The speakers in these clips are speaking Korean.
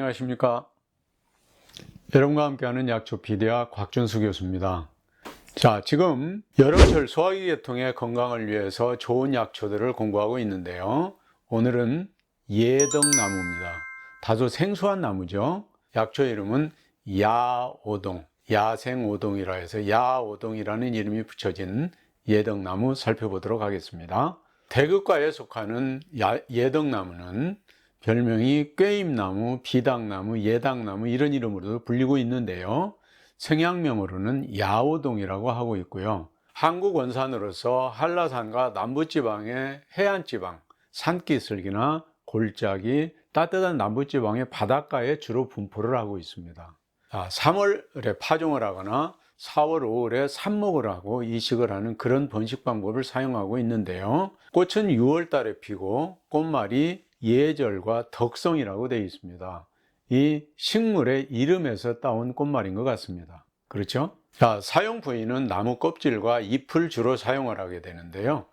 안녕하십니까. 여러분과 함께하는 약초 피디아 곽준수 교수입니다. 자, 지금 여름철 소화기 계통의 건강을 위해서 좋은 약초들을 공부하고 있는데요. 오늘은 예덕나무입니다. 다소 생소한 나무죠. 약초 이름은 야오동, 야생오동이라 해서 야오동이라는 이름이 붙여진 예덕나무 살펴보도록 하겠습니다. 대극과에 속하는 야- 예덕나무는 별명이 꾀임나무, 비당나무, 예당나무 이런 이름으로 불리고 있는데요. 생양명으로는 야오동이라고 하고 있고요. 한국 원산으로서 한라산과 남부지방의 해안지방, 산기슭이나 골짜기, 따뜻한 남부지방의 바닷가에 주로 분포를 하고 있습니다. 아, 3월에 파종을 하거나 4월, 5월에 삽목을 하고 이식을 하는 그런 번식 방법을 사용하고 있는데요. 꽃은 6월 달에 피고 꽃말이 예절과 덕성이라고 되어 있습니다. 이 식물의 이름에서 따온 꽃말인 것 같습니다. 그렇죠? 자, 사용 부위는 나무 껍질과 잎을 주로 사용을 하게 되는데요.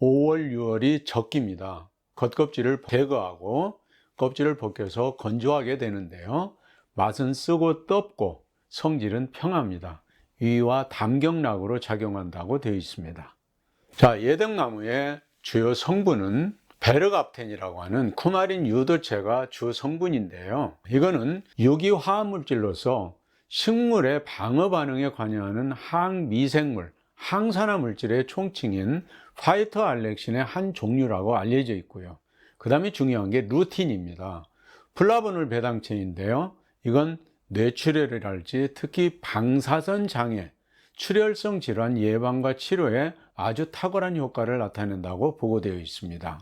5월, 6월이 적기입니다. 겉껍질을 제거하고 껍질을 벗겨서 건조하게 되는데요. 맛은 쓰고 떫고 성질은 평합니다. 위와 담경락으로 작용한다고 되어 있습니다. 자, 예덕나무의 주요 성분은 베르갑텐이라고 하는 쿠마린 유도체가 주 성분인데요. 이거는 유기 화합 물질로서 식물의 방어 반응에 관여하는 항미생물, 항산화 물질의 총칭인 파이터 알렉신의 한 종류라고 알려져 있고요. 그 다음에 중요한 게 루틴입니다. 플라보놀 배당체인데요. 이건 뇌출혈이랄지 특히 방사선 장애, 출혈성 질환 예방과 치료에 아주 탁월한 효과를 나타낸다고 보고되어 있습니다.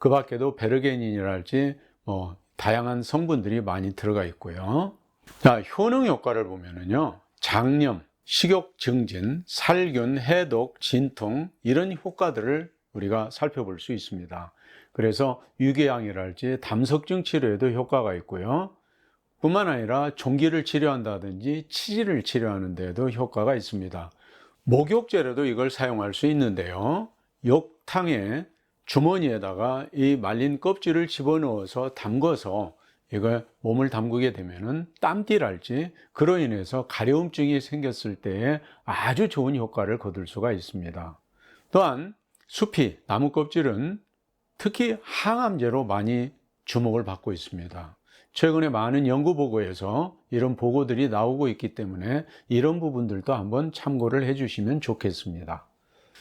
그 밖에도 베르게닌이랄지 뭐 다양한 성분들이 많이 들어가 있고요. 자, 효능 효과를 보면은요. 장염, 식욕 증진, 살균, 해독, 진통 이런 효과들을 우리가 살펴볼 수 있습니다. 그래서 유궤양이랄지 담석증 치료에도 효과가 있고요. 뿐만 아니라 종기를 치료한다든지 치질을 치료하는 데에도 효과가 있습니다. 목욕제로도 이걸 사용할 수 있는데요. 욕탕에 주머니에다가 이 말린 껍질을 집어넣어서 담궈서 이걸 몸을 담그게 되면은 땀띠랄지 그로 인해서 가려움증이 생겼을 때에 아주 좋은 효과를 거둘 수가 있습니다. 또한 수피, 나무 껍질은 특히 항암제로 많이 주목을 받고 있습니다. 최근에 많은 연구 보고에서 이런 보고들이 나오고 있기 때문에 이런 부분들도 한번 참고를 해 주시면 좋겠습니다.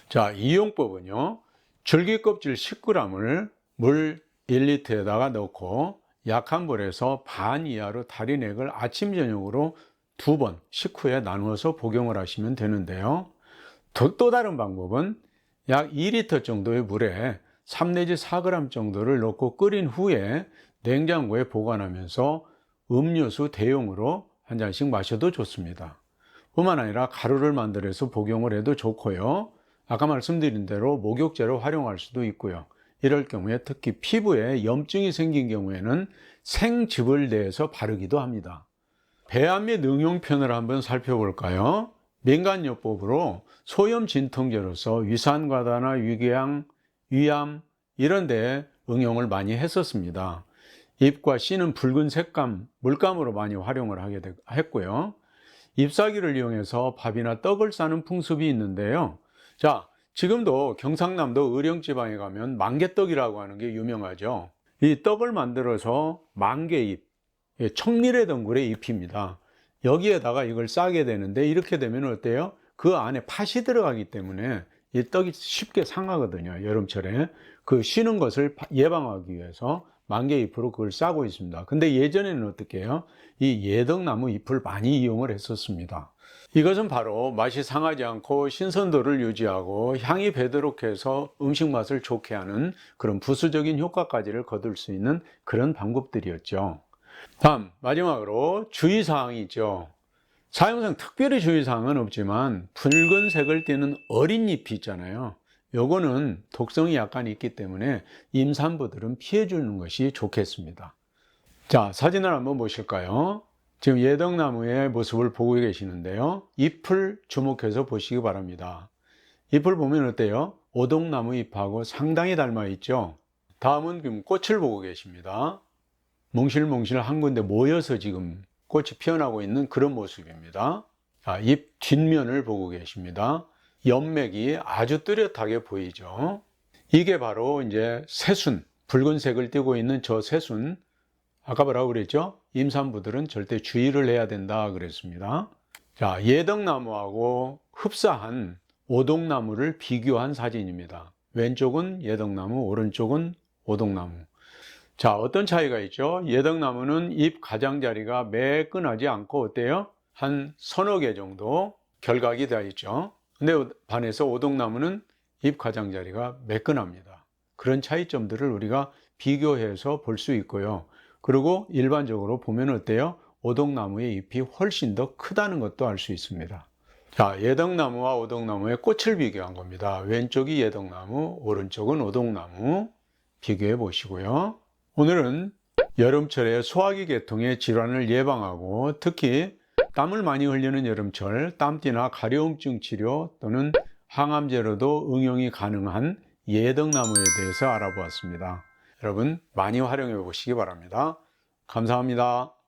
자, 이용법은요. 줄기 껍질 10g을 물 1리터에다가 넣고 약한 불에서 반 이하로 달인액을 아침 저녁으로 두 번 식후에 나누어서 복용을 하시면 되는데요. 또, 또 다른 방법은 약 2리터 정도의 물에 3 내지 4g 정도를 넣고 끓인 후에 냉장고에 보관하면서 음료수 대용으로 한 잔씩 마셔도 좋습니다. 뿐만 아니라 가루를 만들어서 복용을 해도 좋고요. 아까 말씀드린 대로 목욕제로 활용할 수도 있고요. 이럴 경우에 특히 피부에 염증이 생긴 경우에는 생즙을 내서 바르기도 합니다. 배암 및 응용편을 한번 살펴볼까요? 민간요법으로 소염 진통제로서 위산과다나 위궤양, 위암 이런 데에 응용을 많이 했었습니다. 잎과 씨는 붉은 색감, 물감으로 많이 활용을 하게 되- 했고요. 잎사귀를 이용해서 밥이나 떡을 싸는 풍습이 있는데요. 자, 지금도 경상남도 의령지방에 가면 만개떡이라고 하는 게 유명하죠. 이 떡을 만들어서 만개잎, 예, 청미래 덩굴의 잎입니다. 여기에다가 이걸 싸게 되는데 이렇게 되면 어때요? 그 안에 팥이 들어가기 때문에 이 떡이 쉽게 상하거든요. 여름철에. 그 쉬는 것을 파- 예방하기 위해서 만개잎으로 그걸 싸고 있습니다. 근데 예전에는 어떻게 해요? 이 예덕나무 잎을 많이 이용을 했었습니다. 이것은 바로 맛이 상하지 않고 신선도를 유지하고 향이 배도록 해서 음식 맛을 좋게 하는 그런 부수적인 효과까지를 거둘 수 있는 그런 방법들이었죠. 다음 마지막으로 주의사항이 있죠. 사용상 특별히 주의사항은 없지만 붉은색을 띠는 어린 잎이 있잖아요. 요거는 독성이 약간 있기 때문에 임산부들은 피해 주는 것이 좋겠습니다. 자, 사진을 한번 보실까요? 지금 예덕나무의 모습을 보고 계시는데요. 잎을 주목해서 보시기 바랍니다. 잎을 보면 어때요? 오동나무 잎하고 상당히 닮아 있죠? 다음은 지금 꽃을 보고 계십니다. 몽실몽실 한 군데 모여서 지금 꽃이 피어나고 있는 그런 모습입니다. 자, 잎 뒷면을 보고 계십니다. 연맥이 아주 뚜렷하게 보이죠. 이게 바로 이제 새순, 붉은색을 띠고 있는 저 새순. 아까 뭐라고 그랬죠? 임산부들은 절대 주의를 해야 된다 그랬습니다. 자, 예덕나무하고 흡사한 오동나무를 비교한 사진입니다. 왼쪽은 예덕나무, 오른쪽은 오동나무. 자, 어떤 차이가 있죠? 예덕나무는 잎 가장자리가 매끈하지 않고 어때요? 한 서너 개 정도 결각이 되어 있죠. 근데 반해서 오동나무는 잎 가장자리가 매끈합니다. 그런 차이점들을 우리가 비교해서 볼 수 있고요. 그리고 일반적으로 보면 어때요? 오동나무의 잎이 훨씬 더 크다는 것도 알 수 있습니다. 자, 예덕나무와 오동나무의 꽃을 비교한 겁니다. 왼쪽이 예덕나무, 오른쪽은 오동나무 비교해 보시고요. 오늘은 여름철에 소화기 계통의 질환을 예방하고 특히 땀을 많이 흘리는 여름철 땀띠나 가려움증 치료 또는 항암제로도 응용이 가능한 예덕나무에 대해서 알아보았습니다. 여러분 많이 활용해 보시기 바랍니다. 감사합니다.